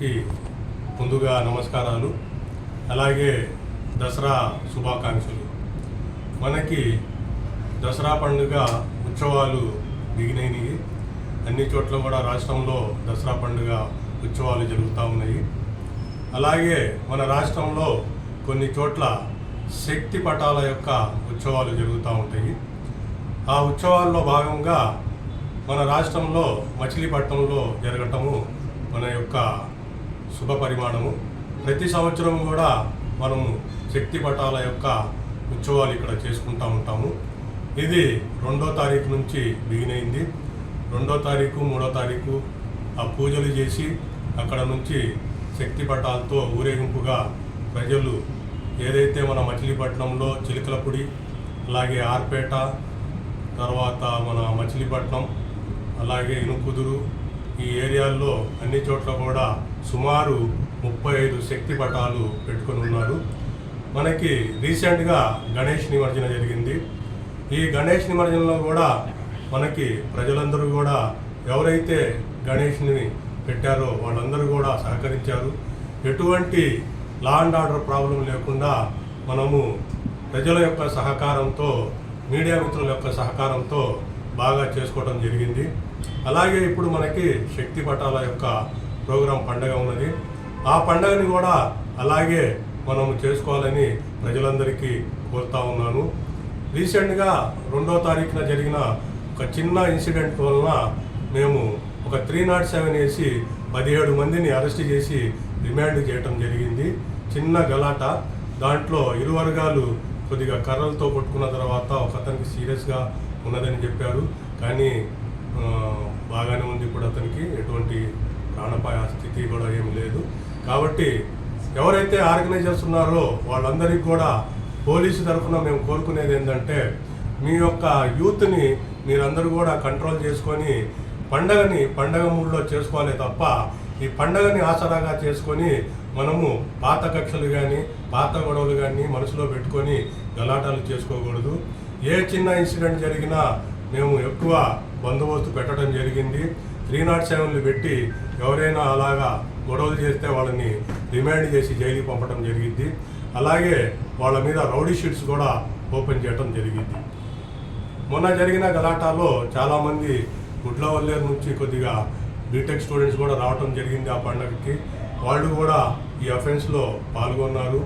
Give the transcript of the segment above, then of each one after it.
అందరికీ ముందుగా నమస్కారాలు. అలాగే దసరా శుభాకాంక్షలు. మనకి దసరా పండుగ ఉత్సవాలు దిగినవి అన్ని చోట్ల కూడా రాష్ట్రంలో దసరా పండుగ ఉత్సవాలు జరుగుతూ ఉన్నాయి. అలాగే మన రాష్ట్రంలో కొన్ని చోట్ల శక్తి పటాల యొక్క ఉత్సవాలు జరుగుతూ ఉంటాయి. ఆ ఉత్సవాల్లో భాగంగా మన రాష్ట్రంలో మచిలీపట్నంలో జరగటము మన యొక్క శుభ పరిమాణము. ప్రతి సంవత్సరం కూడా మనము శక్తి పటాల యొక్క ఉత్సవాలు ఇక్కడ చేసుకుంటూ ఉంటాము. ఇది రెండో తారీఖు నుంచి బిగినైంది రెండో తారీఖు మూడో తారీఖు ఆ పూజలు చేసి అక్కడ నుంచి శక్తి పటాలతో ఊరేగింపుగా ప్రజలు ఏదైతే మన మచిలీపట్నంలో చిలుకలపూడి అలాగే ఆర్పేట తర్వాత మన మచిలీపట్నం అలాగే ఇనుకుదురు ఈ ఏరియాల్లో అన్ని చోట్ల కూడా సుమారు ముప్పై ఐదు శక్తి పటాలు పెట్టుకొని ఉన్నారు. మనకి రీసెంట్గా గణేష్ నిమజ్జన జరిగింది. ఈ గణేష్ నిమజ్జనంలో కూడా మనకి ప్రజలందరూ కూడా ఎవరైతే గణేష్ని పెట్టారో వాళ్ళందరూ కూడా సహకరించారు. ఎటువంటి లా అండ్ ఆర్డర్ ప్రాబ్లం లేకుండా మనము ప్రజల యొక్క సహకారంతో మీడియా మిత్రుల యొక్క సహకారంతో బాగా చేసుకోవడం జరిగింది. అలాగే ఇప్పుడు మనకి శక్తి పటాల యొక్క ప్రోగ్రాం పండగ ఉన్నది. ఆ పండగని కూడా అలాగే మనం చేసుకోవాలని ప్రజలందరికీ కోరుతా ఉన్నాను. రీసెంట్గా రెండో తారీఖున జరిగిన ఒక చిన్న ఇన్సిడెంట్ వలన మేము ఒక త్రీ నాట్ సెవెన్ వేసి పదిహేడు మందిని అరెస్ట్ చేసి రిమాండ్ చేయటం జరిగింది. చిన్న గలాట. దాంట్లో ఇరు వర్గాలు కొద్దిగా కర్రలతో కొట్టుకున్న తర్వాత ఒక అతనికి సీరియస్గా ఉన్నదని చెప్పారు. కానీ బాగానే ఉంది ఇప్పుడు అతనికి ఎటువంటి ప్రాణపాయ స్థితి కూడా ఏం లేదు. కాబట్టి ఎవరైతే ఆర్గనైజర్స్ ఉన్నారో వాళ్ళందరికీ కూడా పోలీసు తరఫున మేము కోరుకునేది ఏంటంటే మీ యొక్క యూత్ని మీరందరూ కూడా కంట్రోల్ చేసుకొని పండగని పండగ మూడులో చేసుకోవాలి తప్ప ఈ పండగని ఆసరాగా చేసుకొని మనము పాత కక్షలు కానీ పాత గొడవలు కానీ మనసులో పెట్టుకొని గలాటాలు చేసుకోకూడదు. ఏ చిన్న ఇన్సిడెంట్ జరిగినా మేము ఎక్కువ బందోబస్తు పెట్టడం జరిగింది. త్రీ నాట్ సెవెన్లు పెట్టి ఎవరైనా అలాగా గొడవలు చేస్తే వాళ్ళని రిమాండ్ చేసి జైలుకి పంపడం జరిగింది అలాగే వాళ్ళ మీద రౌడీ షీట్స్ కూడా ఓపెన్ చేయడం జరిగింది మొన్న జరిగిన గలాటాలో చాలామంది గుడ్లవల్లేరు నుంచి కొద్దిగా బీటెక్ స్టూడెంట్స్ కూడా రావటం జరిగింది ఆ పండగకి. వాళ్ళు కూడా ఈ అఫెన్స్లో పాల్గొన్నారు.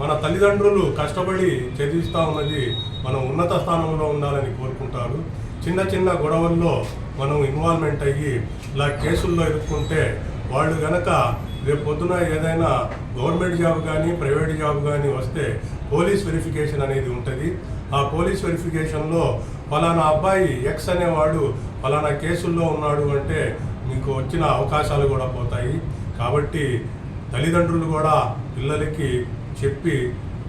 మన తల్లిదండ్రులు కష్టపడి చదివిస్తూ ఉన్నది మనం ఉన్నత స్థానంలో ఉండాలని కోరుకుంటారు. చిన్న చిన్న గొడవల్లో మనం ఇన్వాల్వ్మెంట్ అయ్యి ఇలా కేసుల్లో ఇరుక్కుంటే వాళ్ళు కనుక రేపు పొద్దున ఏదైనా గవర్నమెంట్ జాబ్ కానీ ప్రైవేట్ జాబ్ కానీ వస్తే పోలీస్ వెరిఫికేషన్ అనేది ఉంటుంది. ఆ పోలీస్ వెరిఫికేషన్లో ఫలానా అబ్బాయి ఎక్స్ అనేవాడు ఫలానా కేసుల్లో ఉన్నాడు అంటే మీకు వచ్చిన అవకాశాలు కూడా పోతాయి. కాబట్టి తల్లిదండ్రులు కూడా పిల్లలకి చెప్పి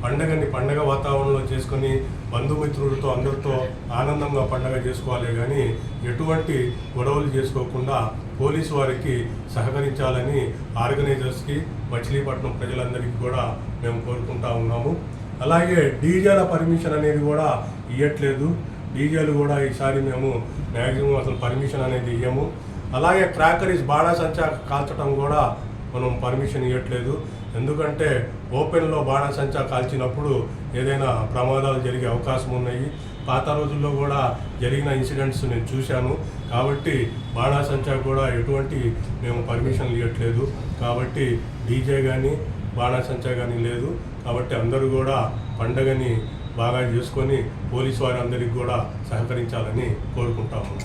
పండగని పండగ వాతావరణంలో చేసుకొని బంధుమిత్రులతో అందరితో ఆనందంగా పండగ చేసుకోవాలి కానీ ఎటువంటి గొడవలు చేసుకోకుండా పోలీసు వారికి సహకరించాలని ఆర్గనైజర్స్కి మచిలీపట్నం ప్రజలందరికీ కూడా మేము కోరుకుంటా ఉన్నాము. అలాగే డీజేల పర్మిషన్ అనేది కూడా ఇవ్వట్లేదు డీజేలు కూడా ఈసారి మేము మ్యాక్సిమం అసలు పర్మిషన్ అనేది ఇవ్వము అలాగే క్రాకరీస్ బాణాసంచా కాల్చడం కూడా మనం పర్మిషన్ ఇవ్వట్లేదు ఎందుకంటే ఓపెన్లో బాణాసంచా కాల్చినప్పుడు ఏదైనా ప్రమాదాలు జరిగే అవకాశం ఉన్నాయి. పాత రోజుల్లో కూడా జరిగిన ఇన్సిడెంట్స్ నేను చూశాను. కాబట్టి బాణాసంచా కూడా ఎటువంటి మేము పర్మిషన్లు ఇవ్వట్లేదు. కాబట్టి డీజే కానీ బాణాసంచా కానీ లేదు. కాబట్టి అందరూ కూడా పండగని బాగా చేసుకొని పోలీసు వారందరికీ కూడా సహకరించాలని కోరుకుంటాము